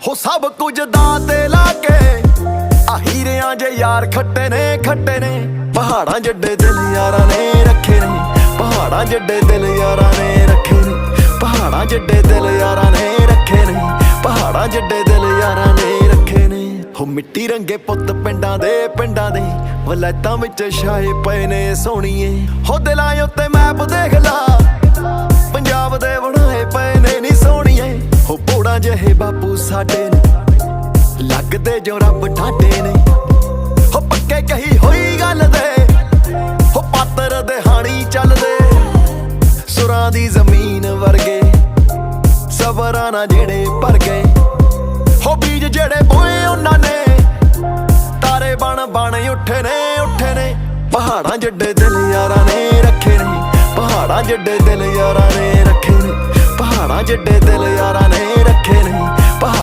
ਹੋ ਸਭ ਕੁਝ ਦਾ ਤੇ ਲਾ ਕੇ। ਆ ਹੀਰਿਆਂ ਜੇ ਯਾਰ ਖੱਟੇ ਨੇ ਖੱਟੇ ਨੇ। ਪਹਾੜਾਂ ਜੱਡੇ ਦਿਲ ਯਾਰਾਂ ਨੇ ਰੱਖੇ ਨੇ। ਪਹਾੜਾਂ ਜੱਡੇ ਦਿਲ ਯਾਰਾਂ ਨੇ ਰੱਖੇ ਨੇ। ਪਹਾੜਾਂ ਜੱਡੇ ਦਿਲ ਯਾਰਾਂ ਨੇ ਰੱਖੇ ਨੇ। ਪਹਾੜਾਂ ਜੱਡੇ ਦਿਲ ਯਾਰਾਂ ਨੇ ਰੱਖੇ ਨੇ। ਹੋ ਮਿੱਟੀ ਰੰਗੇ ਪੁੱਤ ਪਿੰਡਾਂ ਦੇ ਪਿੰਡਾਂ ਦੇ। ਵਲੈਤਾਂ ਵਿੱਚ ਛਾਏ ਪਏ ਨੇ ਸੋਹਣੀਏ। ਹੋ ਦਿਲਾਂ ਉੱਤੇ ਮੈਪ ਦੇਖ ਹੋ ਜਿਹੇ ਬਾਪੂ ਸਾਡੇ ਨੇ। ਲੱਗਦੇ ਜੋ ਰੱਬ ਠਾਡੇ ਨੇ। ਹੋ ਪੱਕੇ ਕਹੀ ਹੋਈ ਗੱਲ ਦੇ। ਹੋ ਪਾਤਰ ਦੇ ਹਾਣੀ ਚੱਲਦੇ। ਸੁਰਾਂ ਦੀ ਜ਼ਮੀਨ ਵਰਗੇ। ਸਬਰਾਂ ਨਾਲ ਜਿਹੜੇ ਭਰ ਗਏ। ਹੋ ਬੀਜ ਜਿਹੜੇ ਬੋਏ ਉਹਨਾਂ ਨੇ। ਤਾਰੇ ਬਣ ਬਣ ਉੱਠੇ ਨੇ ਉੱਠੇ ਨੇ। ਪਹਾੜਾਂ ਜੱਡੇ ਦਿਲ ਯਾਰਾਂ ਨੇ ਰੱਖੇ ਨੇ। ਪਹਾੜਾਂ ਜੱਡੇ ਦਿਲ ਯਾਰਾਂ ਨੇ ਰੱਖੇ